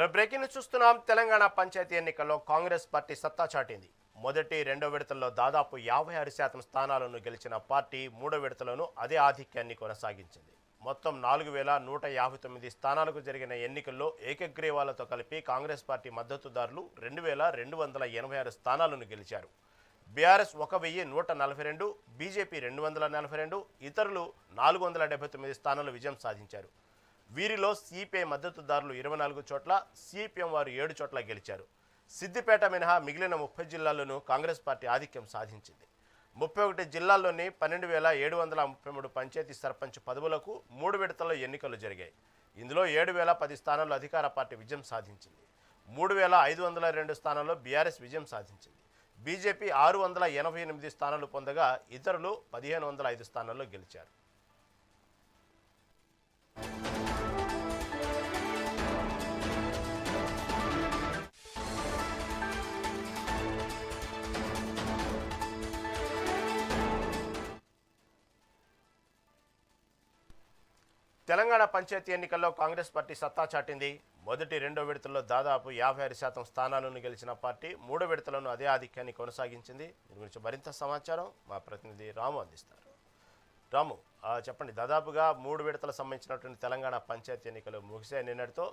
మరో బ్రేకింగ్ చూస్తున్నాం. తెలంగాణ పంచాయతీ ఎన్నికల్లో కాంగ్రెస్ పార్టీ సత్తా చాటింది. మొదటి రెండో విడతల్లో దాదాపు యాభై ఆరు శాతం స్థానాలను గెలిచిన పార్టీ మూడో విడతలోనూ అదే ఆధిక్యాన్ని కొనసాగించింది. మొత్తం నాలుగు వేల నూట యాభై తొమ్మిది స్థానాలకు జరిగిన ఎన్నికల్లో ఏకగ్రీవాలతో కలిపి కాంగ్రెస్ పార్టీ మద్దతుదారులు రెండు వేల రెండు వందల ఎనభై ఆరు స్థానాలను గెలిచారు. బీఆర్ఎస్ ఒక వెయ్యి నూట నలభై రెండు బీజేపీ రెండు వందల నలభై రెండు ఇతరులు నాలుగు వందల డెబ్బై తొమ్మిది స్థానాలు విజయం సాధించారు. వీరిలో సిపిఐ మద్దతుదారులు ఇరవై నాలుగు చోట్ల సిపిఎం వారు ఏడు చోట్ల గెలిచారు. సిద్దిపేట మినహా మిగిలిన ముప్పై జిల్లాల్లోనూ కాంగ్రెస్ పార్టీ ఆధిక్యం సాధించింది. ముప్పై ఒకటి జిల్లాల్లోని పన్నెండు వేల ఏడు వందల ముప్పై మూడు పంచాయతీ సర్పంచ్ పదవులకు మూడు విడతల్లో ఎన్నికలు జరిగాయి. ఇందులో ఏడు వేల పది స్థానాల్లో అధికార పార్టీ విజయం సాధించింది. మూడు వేల ఐదు వందల రెండు స్థానాల్లో బీఆర్ఎస్ విజయం సాధించింది. బీజేపీ ఆరు వందల ఎనభై ఎనిమిది స్థానాలు పొందగా ఇతరులు పదిహేను వందల ఐదు స్థానాల్లో గెలిచారు. తెలంగాణ పంచాయతీ ఎన్నికల్లో కాంగ్రెస్ పార్టీ సత్తా చాటింది. మొదటి రెండో విడతల్లో దాదాపు యాభై ఆరు శాతం స్థానాలను గెలిచిన పార్టీ మూడో విడతలను అదే ఆధిక్యాన్ని కొనసాగించింది. దీని గురించి మరింత సమాచారం మా ప్రతినిధి రాము అందిస్తారు. రాము చెప్పండి. దాదాపుగా మూడు విడతలకు సంబంధించినటువంటి తెలంగాణ పంచాయతీ ఎన్నికలు ముగిసే నిన్నటితో.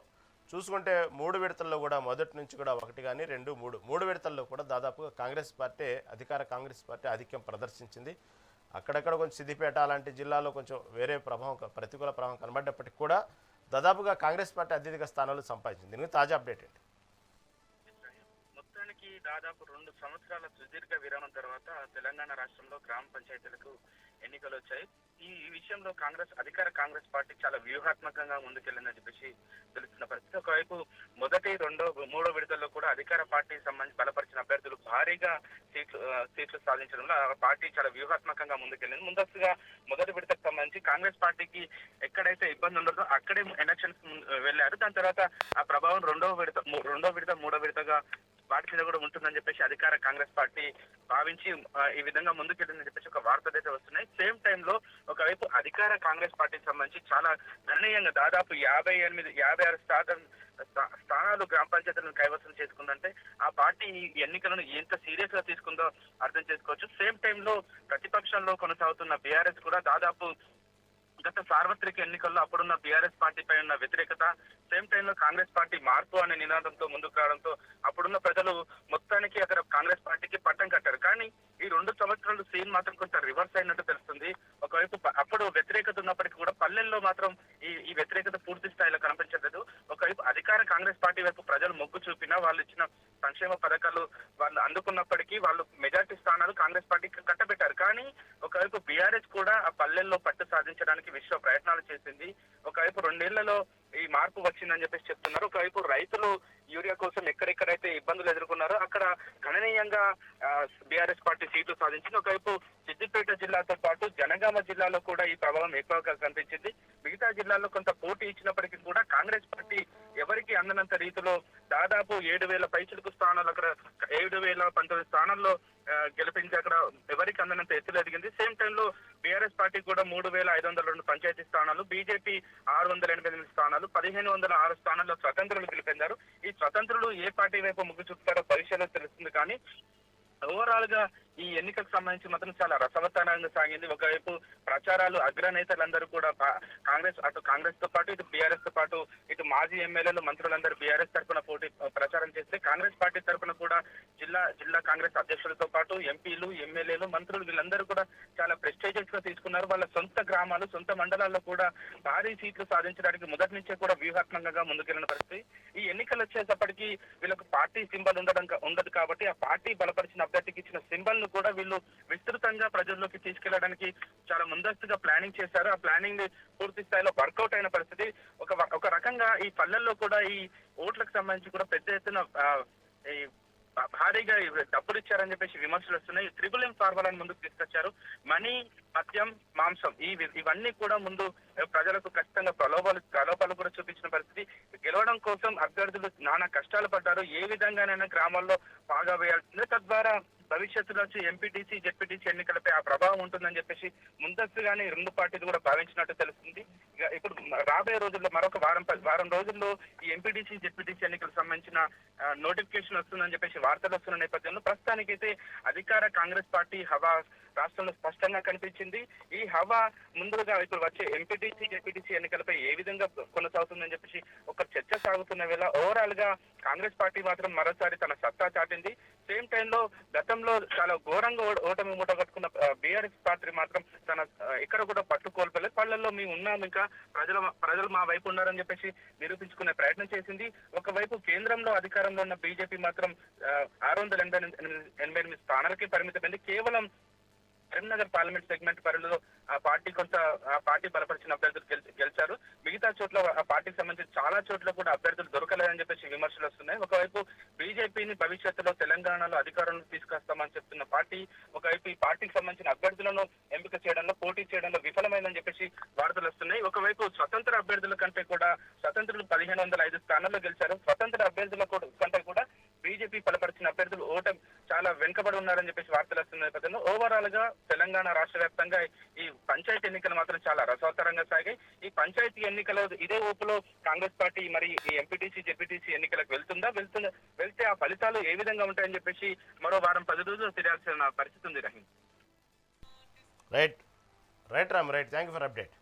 చూసుకుంటే మూడు విడతల్లో కూడా మొదటి నుంచి కూడా ఒకటి కానీ రెండు మూడు మూడు విడతల్లో కూడా దాదాపుగా కాంగ్రెస్ పార్టీ అధికార కాంగ్రెస్ పార్టీ ఆధిక్యం ప్రదర్శించింది. అక్కడక్కడ కొంచెం సిద్దిపేట అలాంటి జిల్లాలో కొంచెం వేరే ప్రభావం ప్రతికూల ప్రభావం కనబడ్డప్పటికీ కూడా దాదాపుగా కాంగ్రెస్ పార్టీ అత్యధిక స్థానాలు సంపాదించింది. దీనికి తాజా అప్డేట్ ఏంటి? మొత్తానికి దాదాపు రెండు సంవత్సరాల సుదీర్ఘ విరామం తర్వాత తెలంగాణ రాష్ట్రంలో గ్రామ పంచాయతీలకు ఎన్నికలు వచ్చాయి. ఈ విషయంలో కాంగ్రెస్ అధికార కాంగ్రెస్ పార్టీ చాలా వ్యూహాత్మకంగా ముందుకెళ్ళిందని చెప్పేసి తెలుస్తున్న పరిస్థితి. ఒకవైపు మొదటి రెండో మూడో విడతల్లో కూడా అధికార పార్టీకి సంబంధించి బలపరిచిన అభ్యర్థులు భారీగా సీట్లు సీట్లు సాధించడంలో ఆ పార్టీ చాలా వ్యూహాత్మకంగా ముందుకెళ్ళింది. ముందస్తుగా మొదటి విడతకు సంబంధించి కాంగ్రెస్ పార్టీకి ఎక్కడైతే ఇబ్బంది ఉండదో అక్కడే ఎలక్షన్స్ వెళ్ళారు. దాని తర్వాత ఆ ప్రభావం రెండో విడత రెండో విడత మూడో విడతగా వాటి మీద కూడా ఉంటుందని చెప్పేసి అధికార కాంగ్రెస్ పార్టీ భావించి ఈ విధంగా ముందుకెళ్ళిందని చెప్పేసి ఒక వార్తలు అయితే వస్తున్నాయి. సేమ్ టైంలో ఒకవైపు అధికార కాంగ్రెస్ పార్టీకి సంబంధించి చాలా గణనీయంగా దాదాపు యాభై ఎనిమిది యాభై ఆరు శాతం స్థానాలు గ్రామ పంచాయతీలను కైవసం చేసుకుందంటే ఆ పార్టీ ఈ ఎన్నికలను ఎంత సీరియస్గా తీసుకుందో అర్థం చేసుకోవచ్చు. సేమ్ టైంలో ప్రతిపక్షంలో కొనసాగుతున్న బీఆర్ఎస్ కూడా దాదాపు గత సార్వత్రిక ఎన్నికల్లో అప్పుడున్న బీఆర్ఎస్ పార్టీపై ఉన్న వ్యతిరేకత సేమ్ టైంలో కాంగ్రెస్ పార్టీ మార్పు అనే నినాదంతో ముందుకు రావడంతో అప్పుడున్న ప్రజలు మొత్తానికి అక్కడ కాంగ్రెస్ పార్టీకి పట్టం కట్టారు. కానీ ఈ రెండు సంవత్సరాలు సీన్ మాత్రం కొంత రివర్స్ అయినట్టు తెలుస్తుంది. ఒకవైపు అప్పుడు వ్యతిరేకత ఉన్నప్పటికీ కూడా పల్లెల్లో మాత్రం ఈ ఈ వ్యతిరేకత పూర్తి స్థాయిలో కనిపించలేదు ఒకవైపు అధికార కాంగ్రెస్ పార్టీ వైపు ప్రజలు మొగ్గు చూపినా వాళ్ళు ఇచ్చిన సంక్షేమ పథకాలు వాళ్ళు అందుకున్నప్పటికీ వాళ్ళు మెజార్టీ స్థానాలు కాంగ్రెస్ పార్టీకి కట్టబెట్టారు. కానీ ఒకవైపు బీఆర్ఎస్ కూడా ఆ పల్లెల్లో పట్టు సాధించడానికి విశ్వ ప్రయత్నాలు చేసింది. ఒకవైపు రెండేళ్ళలో ఈ మార్పు వచ్చిందని చెప్పేసి చెప్తున్నారు. ఒకవైపు రైతులు యూరియా కోసం ఎక్కడెక్కడైతే ఇబ్బందులు ఎదుర్కొన్నారో అక్కడ గణనీయంగా బీఆర్ఎస్ పార్టీ సీట్లు సాధించింది. ఒకవైపు సిద్దిపేట జిల్లాతో పాటు జనగామ జిల్లాలో కూడా ఈ ప్రభావం ఎక్కువగా కనిపించింది. మిగతా జిల్లాల్లో కొంత పోటీ ఇచ్చినప్పటికీ కూడా కాంగ్రెస్ పార్టీ ఎవరికి అందనంత రీతిలో దాదాపు ఏడు వేల పైచులకు స్థానాలు అక్కడ ఏడు వేల పంతొమ్మిది స్థానాల్లో గెలిపించి అక్కడ ఎవరికి అందనంత ఎత్తులు ఎదిగింది. సేమ్ టైంలో బీఆర్ఎస్ పార్టీ కూడా మూడు వేల ఐదు వందల రెండు పంచాయతీ స్థానాలు బీజేపీ ఆరు వందల ఎనభై ఎనిమిది స్థానాలు పదిహేను వందల ఆరు స్థానాల్లో స్వతంత్రులు గెలిపించారు. ఈ స్వతంత్రులు ఏ పార్టీ వైపు మొగ్గు చూపుతారో పరిశీలన తెలుస్తుంది కానీ ఓవరాల్గా ఈ ఎన్నికకు సంబంధించి మాత్రం చాలా రసవత్తనంగా సాగింది. ఒకవైపు ప్రచారాలు అగ్రనేతలందరూ కూడా కాంగ్రెస్ అటు కాంగ్రెస్తో పాటు ఇటు బీఆర్ఎస్తో పాటు ఇటు మాజీ ఎమ్మెల్యేలు మంత్రులందరూ బీఆర్ఎస్ తరఫున పోటీ ప్రచారం చేస్తే కాంగ్రెస్ పార్టీ తరఫున కూడా జిల్లా జిల్లా కాంగ్రెస్ అధ్యక్షులతో పాటు ఎంపీలు ఎమ్మెల్యేలు మంత్రులు వీళ్ళందరూ కూడా చాలా ప్రెస్టేజియస్గా తీసుకున్నారు. వాళ్ళ సొంత గ్రామాలు సొంత మండలాల్లో కూడా భారీ సీట్లు సాధించడానికి మొదటి నుంచే కూడా వ్యూహాత్మకంగా ముందుకెళ్ళిన పరిస్థితి. ఈ ఎన్నికలు వచ్చేటప్పటికి వీళ్ళకు పార్టీ సింబల్ ఉండడం ఉండదు కాబట్టి ఆ పార్టీ బలపరిచిన అభ్యర్థికి ఇచ్చిన సింబల్ ను కూడా వీళ్ళు విస్తృతంగా ప్రజల్లోకి తీసుకెళ్ళడానికి చాలా ముందస్తుగా ప్లానింగ్ చేశారు. ఆ ప్లానింగ్ పూర్తి స్థాయిలో వర్కౌట్ అయిన పరిస్థితి. ఒక ఒక రకంగా ఈ పల్లెల్లో కూడా ఈ ఓట్లకు సంబంధించి కూడా పెద్ద ఎత్తున ఈ భారీగా డబ్బులు ఇచ్చారని చెప్పేసి విమర్శలు వస్తున్నాయి. త్రిబుల్ ఎం ఫార్ములాని ముందుకు తీసుకొచ్చారు. మనీ మద్యం మాంసం ఈ ఇవన్నీ కూడా ముందు ప్రజలకు ఖచ్చితంగా ప్రలోభాలు ప్రలోభాలు కూడా చూపించిన పరిస్థితి. గెలవడం కోసం అభ్యర్థులు నానా కష్టాలు పడ్డారు. ఏ విధంగానైనా గ్రామాల్లో బాగా వేయాల్సిందే. తద్వారా భవిష్యత్తులో వచ్చి ఎంపీటీసీ జెడ్పీటీసీ ఎన్నికలపై ఆ ప్రభావం ఉంటుందని చెప్పేసి ముందస్తుగానే రెండు పార్టీలు కూడా భావించినట్టు తెలుస్తుంది. ఇప్పుడు రాబోయే రోజుల్లో మరొక వారం వారం రోజుల్లో ఈ ఎంపీటీసీ జెడ్పీటీసీ ఎన్నికలకు సంబంధించిన నోటిఫికేషన్ వస్తుందని చెప్పేసి వార్తలు వస్తున్న నేపథ్యంలో ప్రస్తుతానికైతే అధికార కాంగ్రెస్ పార్టీ హవా రాష్ట్రంలో స్పష్టంగా కనిపించింది. ఈ హవా ముందుగా ఇప్పుడు వచ్చే ఎంపీటీసీ జెడ్పీటీసీ ఎన్నికలపై ఏ విధంగా కొనసాగుతుందని చెప్పేసి ఒక చర్చ సాగుతున్న వేళ ఓవరాల్గా కాంగ్రెస్ పార్టీ మాత్రం మరోసారి తన సత్తా చాటింది. సేమ్ టైంలో గతంలో చాలా ఘోరంగా ఓటమి మూట కట్టుకున్న బీఆర్ఎస్ పార్టీ మాత్రం తన ఇక్కడ ఎక్కడ కూడా పట్టు కోల్పోలేదు. పళ్ళల్లో మేము ఉన్నాం ఇంకా ప్రజల ప్రజలు మా వైపు ఉన్నారని చెప్పేసి నిరూపించుకునే ప్రయత్నం చేసింది. ఒకవైపు కేంద్రంలో అధికారంలో ఉన్న బీజేపీ మాత్రం ఆరు వందల ఎనభై ఎనిమిది ఎనభై ఎనిమిది స్థానాలకే పరిమితమైంది కేవలం కరీంనగర్ పార్లమెంట్ సెగ్మెంట్ పరిధిలో ఆ పార్టీ కొంత ఆ పార్టీ బలపరిచిన అభ్యర్థులు గెలిచారు. మిగతా చోట్ల ఆ పార్టీకి సంబంధించి చాలా చోట్ల కూడా అభ్యర్థులు దొరకలేదని చెప్పేసి విమర్శలు వస్తున్నాయి. ఒకవైపు బీజేపీని భవిష్యత్తులో తెలంగాణలో అధికారంలో తీసుకొస్తామని చెప్తున్న పార్టీ ఒకవైపు ఈ పార్టీకి సంబంధించిన అభ్యర్థులను ఎంపిక చేయడంలో పోటీ చేయడంలో విఫలమైందని చెప్పేసి వార్తలు వస్తున్నాయి. ఒకవైపు స్వతంత్ర అభ్యర్థుల కంటే కూడా స్వతంత్రులు పదిహేను వందల ఐదు స్థానాల్లో గెలిచారు. స్వతంత్ర అభ్యర్థుల కూడా- కంటే కూడా బీజేపీ బలపరిచిన అభ్యర్థులు ఓటమి చాలా వెనుకబడి ఉన్నారని చెప్పేసి వార్తలు వస్తున్న నేపథ్యంలో ఓవరాల్గా తెలంగాణ రాష్ట్ర వ్యాప్తంగా ఈ పంచాయతీ ఎన్నికలు మాత్రం చాలా రసవతరంగా సాగాయి. ఈ పంచాయతీ ఎన్నికల ఇదే ఊపులో కాంగ్రెస్ పార్టీ మరి ఈ ఎంపీటీసీ జెడ్పీటీసీ ఎన్నికలకు వెళ్తుందా? వెళ్తుందా? వెళ్తే ఆ ఫలితాలు ఏ విధంగా ఉంటాయి? అని చెప్పేసి మరో వారం పది రోజులు తెలియాల్సిన పరిస్థితి ఉంది Rahim. Right. Right Ram right. Thank you for update